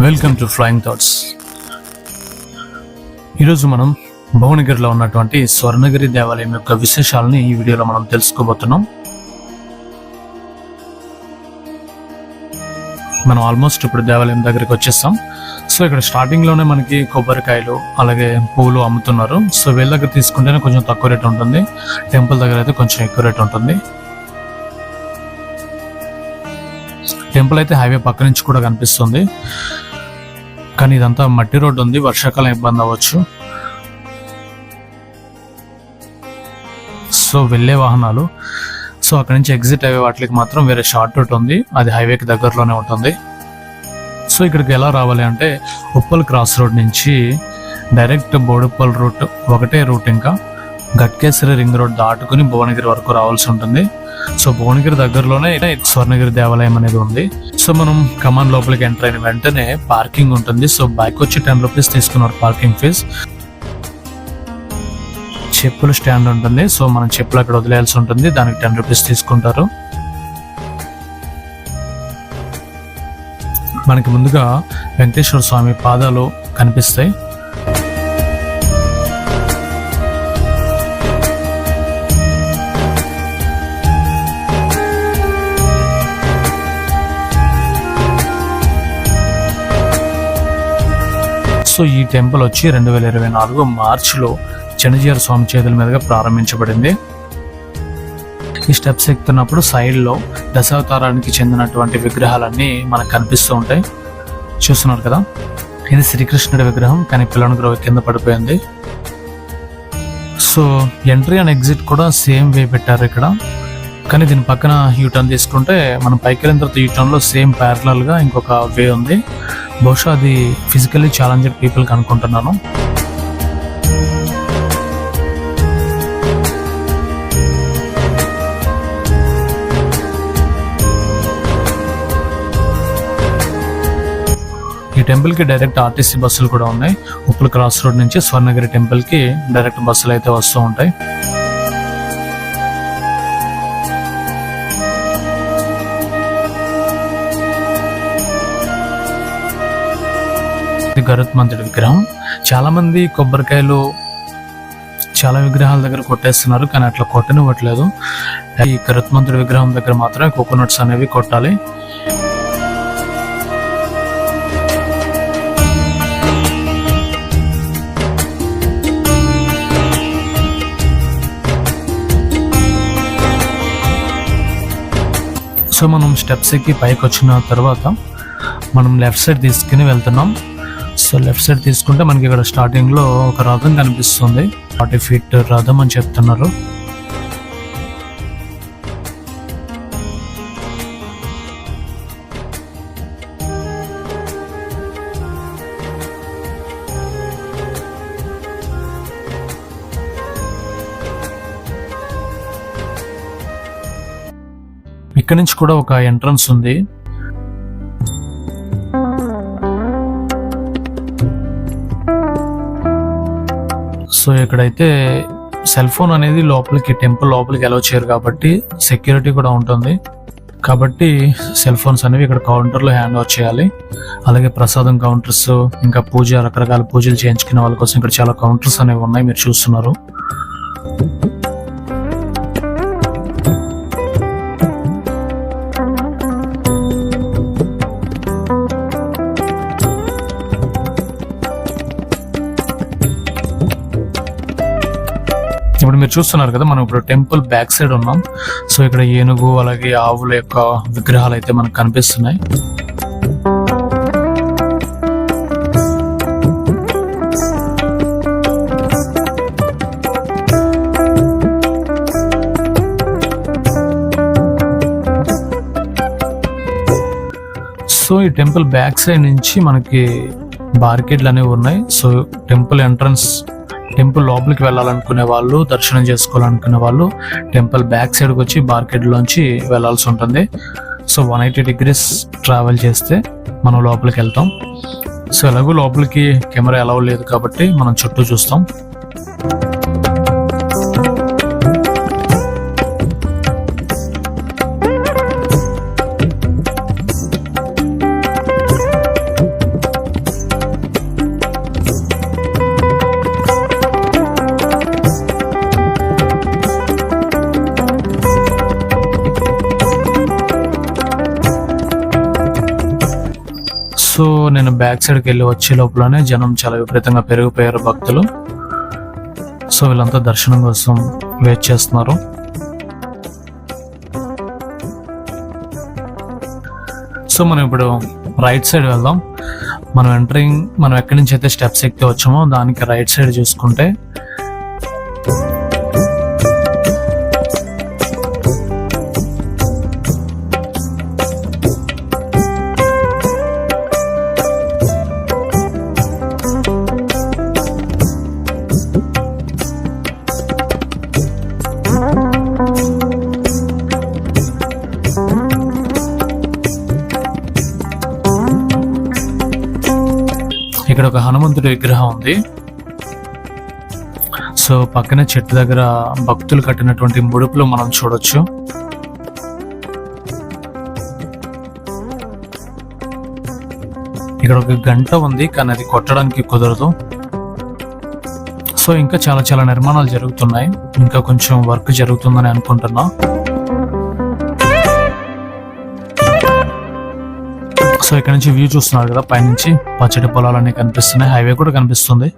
Welcome to flying thoughts ఈరోజు మనం భువనగిరిలో ఉన్నటువంటి స్వర్ణగిరి దేవాలయం యొక్క విశేషాలని ఈ వీడియోలో మనం తెలుసుకోబోతున్నాం. మనం ఆల్మోస్ట్ ఇప్పుడు దేవాలయం దగ్గరికి వచ్చేస్తాం. సో ఇక్కడ స్టార్టింగ్లోనే మనకి కొబ్బరికాయలు అలాగే పూలు అమ్ముతున్నారు. సో వీళ్ళ దగ్గర తీసుకుంటేనే కొంచెం తక్కువ రేట్ ఉంటుంది. టెంపుల్ దగ్గర అయితే కొంచెం ఎక్కువ రేట్ ఉంటుంది. టెంపుల్ అయితే హైవే పక్క నుంచి కూడా కనిపిస్తుంది. కానీ ఇదంతా మట్టి రోడ్డు ఉంది వర్షాకాలం ఇబ్బంది అవ్వచ్చు. సో వెళ్ళే వాహనాలు. సో అక్కడ నుంచి ఎగ్జిట్ అయ్యే వాటికి మాత్రం వేరే షార్ట్ రూట్ ఉంది అది హైవేకి దగ్గరలోనే ఉంటుంది. సో ఇక్కడికి ఎలా రావాలి అంటే ఉప్పల్ క్రాస్ రోడ్ నుంచి డైరెక్ట్ బోడుప్పల్ రూట్ ఒకటే రూట్ ఇంకా. గట్కేసరి రింగ్ రోడ్ దాటుకుని భువనగిరి వరకు రావాల్సి ఉంటుంది. సో భువనగిరి దగ్గరలోనే స్వర్ణగిరి దేవాలయం అనేది ఉంది. సో మనం కమాన్ లోపలికి ఎంటర్ అయిన వెంటనే పార్కింగ్ ఉంటుంది. సో బైక్ వచ్చి టెన్ రూపీస్ తీసుకున్నారు పార్కింగ్ ఫీజ్. చెప్పులు స్టాండ్ ఉంటుంది. సో మనం చెప్పులు అక్కడ వదిలేయాల్సి ఉంటుంది. దానికి టెన్ రూపీస్ తీసుకుంటారు. మనకి ముందుగా వెంకటేశ్వర స్వామి పాదాలు కనిపిస్తాయి. సో ఈ టెంపుల్ వచ్చి రెండు వేల ఇరవై నాలుగు మార్చిలో చెనజీయర్ స్వామి చేతుల మీదుగా ప్రారంభించబడింది. ఈ స్టెప్స్ ఎక్కుతున్నప్పుడు సైడ్లో దశావతారానికి చెందినటువంటి విగ్రహాలన్నీ మనకు కనిపిస్తూ ఉంటాయి. చూస్తున్నారు కదా? ఇది శ్రీకృష్ణుడి విగ్రహం కానీ పిల్లల గ్రో కింద పడిపోయింది. సో ఎంట్రీ అండ్ ఎగ్జిట్ కూడా సేమ్ వే పెట్టారు ఇక్కడ. కానీ దీని పక్కన యూటర్న్ తీసుకుంటే మనం పైకి వెళ్ళిన తర్వాత యూటర్న్లో సేమ్ ప్యారలల్గా ఇంకొక వే ఉంది. బహుశా అది ఫిజికల్లీ ఛాలెంజెడ్ పీపుల్ అనుకుంటున్నాను. ఈ టెంపుల్కి డైరెక్ట్ ఆర్టీసీ బస్సులు కూడా ఉన్నాయి. ఉప్పుల క్రాస్ రోడ్ నుంచి స్వర్ణగిరి టెంపుల్కి డైరెక్ట్ బస్సులు అయితే వస్తూ ఉంటాయి. ఇది గరుత్మంతుడి విగ్రహం. చాలా మంది కొబ్బరికాయలు చాలా విగ్రహాల దగ్గర కొట్టేస్తున్నారు కానీ అట్లా కొట్టనివ్వట్లేదు. ఈ గరుత్మంతుడి విగ్రహం దగ్గర మాత్రమే కోకోనట్స్ అనేవి కొట్టాలి. సో మనం స్టెప్స్ ఎక్కి పైకి వచ్చిన తర్వాత మనం లెఫ్ట్ సైడ్ తీసుకుని వెళ్తున్నాం. సో లెఫ్ట్ సైడ్ తీసుకుంటే మనకి ఇక్కడ స్టార్టింగ్లో ఒక రథం కనిపిస్తుంది. ఫార్టీ ఫీట్ రథం అని చెప్తున్నారు. ఇక్కడ నుంచి కూడా ఒక ఎంట్రన్స్ ఉంది. సో ఇక్కడైతే సెల్ ఫోన్ అనేది లోపలికి టెంపుల్ లోపలికి అలౌ చేయరు కాబట్టి సెక్యూరిటీ కూడా ఉంటుంది. కాబట్టి సెల్ ఫోన్స్ అనేవి ఇక్కడ కౌంటర్లో హ్యాండ్ ఓవర్ చేయాలి. అలాగే ప్రసాదం కౌంటర్స్ ఇంకా పూజ రకరకాల పూజలు చేయించుకునే వాళ్ళ కోసం ఇక్కడ చాలా కౌంటర్స్ అనేవి ఉన్నాయి మీరు చూస్తున్నారు. మీరు చూస్తున్నారు కదా మనం ఇప్పుడు టెంపుల్ బ్యాక్ సైడ్ ఉన్నాం. సో ఇక్కడ ఏనుగు అలాగే ఆవుల యొక్క విగ్రహాలు అయితే మనకు కనిపిస్తున్నాయి. సో ఈ టెంపుల్ బ్యాక్ సైడ్ నుంచి మనకి బార్కెట్లు అనేవి ఉన్నాయి. సో టెంపుల్ ఎంట్రన్స్ టెంపుల్ లోపలికి వెళ్ళాలనుకునే వాళ్ళు దర్శనం చేసుకోవాలనుకునే వాళ్ళు టెంపుల్ బ్యాక్ సైడ్కి వచ్చి బార్కెట్లోంచి వెళ్ళాల్సి ఉంటుంది. So one eighty degrees travel చేస్తే మనం లోపలికి వెళ్తాం. సో ఎలాగో లోపలికి కెమెరా ఎలా లేదు కాబట్టి మనం చుట్టూ చూస్తాం. సో నేను బ్యాక్ సైడ్కి వెళ్ళి వచ్చే లోపలనే జనం చాలా విపరీతంగా పెరిగిపోయారు భక్తులు. సో వీళ్ళంతా దర్శనం కోసం వెయిట్ చేస్తున్నారు. సో మనం ఇప్పుడు రైట్ సైడ్ వెళ్దాం. మనం ఎంటరింగ్ మనం ఎక్కడి నుంచి అయితే స్టెప్స్ ఎక్కి వచ్చామో దానికి రైట్ సైడ్ చూసుకుంటే హనుమంతుడి విగ్రహం ఉంది. సో పక్కన చెట్టు దగ్గర భక్తులు కట్టినటువంటి ముడుపులు మనం చూడొచ్చు. ఇక్కడ ఒక గంట ఉంది కానీ అది కొట్టడానికి కుదరదు. సో ఇంకా చాలా చాలా నిర్మాణాలు జరుగుతున్నాయి. ఇంకా కొంచెం వర్క్ జరుగుతుందని అనుకుంటున్నా. సో ఇక్కడ నుంచి వ్యూ చూస్తున్నారు కదా పైనుంచి పచ్చడి పొలాలన్నీ కనిపిస్తున్నాయి. హైవే కూడా కనిపిస్తుంది.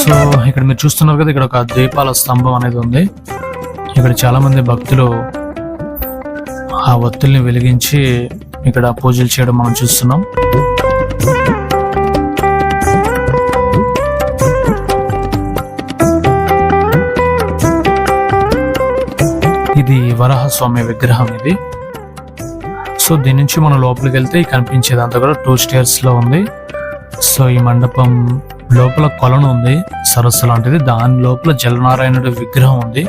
సో ఇక్కడ మీరు చూస్తున్నారు కదా ఇక్కడ ఒక దీపాల స్తంభం అనేది ఉంది. ఇక్కడ చాలా మంది భక్తులు ఆ ఒత్తుల్ని వెలిగించి ఇక్కడ పూజలు చేయడం మనం చూస్తున్నాం. ఇది వరాహస్వామి విగ్రహం ఇది. సో దీని నుంచి మనం లోపలికి వెళ్తే కనిపించేదంతా కూడా టూ స్టేర్స్లో ఉంది. సో ఈ మండపం లోపల కొలను ఉంది. సరస్సు లాంటిది. దాని లోపల జలనారాయణుడి విగ్రహం ఉంది.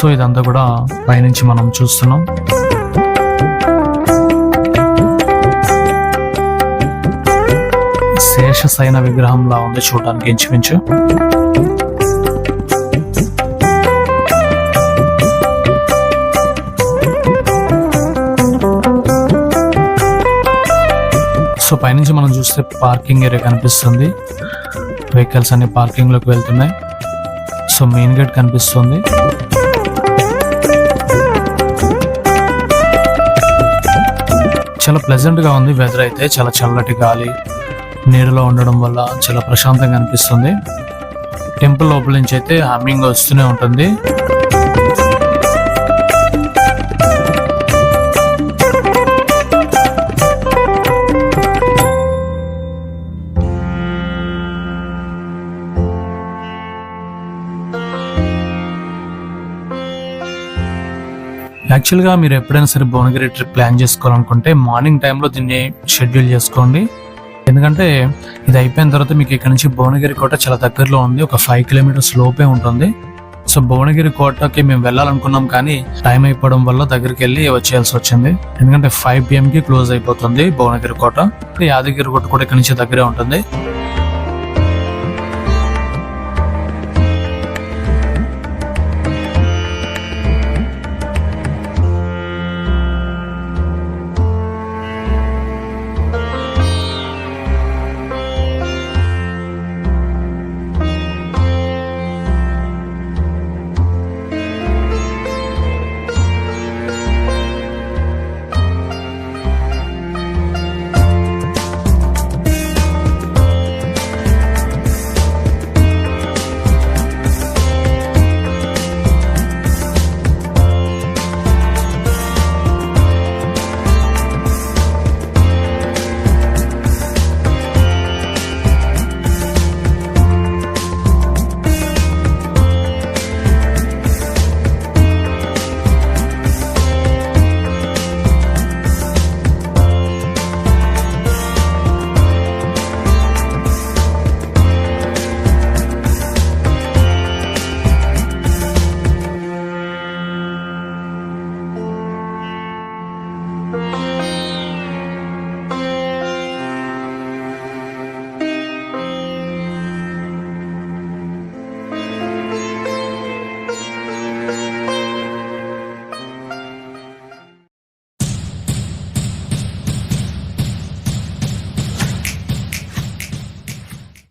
సో ఇదంతా కూడా పైనుంచి మనం చూస్తున్నాం. శేషసైన విగ్రహంలా ఉంది చూడడానికి ఇంచుమించు. సో పైనుంచి మనం చూస్తే పార్కింగ్ ఏరియా కనిపిస్తుంది. వెహికల్స్ అన్ని పార్కింగ్లోకి వెళ్తున్నాయి. సో మెయిన్ గేట్ కనిపిస్తుంది. చాలా ప్లెజెంట్గా ఉంది. వెదర్ అయితే చాలా చల్లటి గాలి నీరులో ఉండడం వల్ల చాలా ప్రశాంతంగా అనిపిస్తుంది. టెంపుల్ లోపల నుంచి అయితే హమ్మింగ్ వస్తూనే ఉంటుంది. యాక్చువల్గా మీరు ఎప్పుడైనా సరే భువనగిరి ట్రిప్ ప్లాన్ చేసుకోవాలనుకుంటే మార్నింగ్ టైంలో దీన్ని షెడ్యూల్ చేసుకోండి. ఎందుకంటే ఇది అయిపోయిన తర్వాత మీకు ఇక్కడ నుంచి భువనగిరి కోట చాలా దగ్గరలో ఉంది. ఒక ఫైవ్ కిలోమీటర్స్ లోపే ఉంటుంది. సో భువనగిరి కోటకి మేము వెళ్ళాలనుకున్నాం కానీ టైం అయిపోవడం వల్ల దగ్గరికి వెళ్ళి వచ్చేయాల్సి వచ్చింది. ఎందుకంటే ఫైవ్ పిఎంకి క్లోజ్ అయిపోతుంది భువనగిరి కోట. యాదగిరి కోట కూడా ఇక్కడ నుంచి దగ్గరే ఉంటుంది.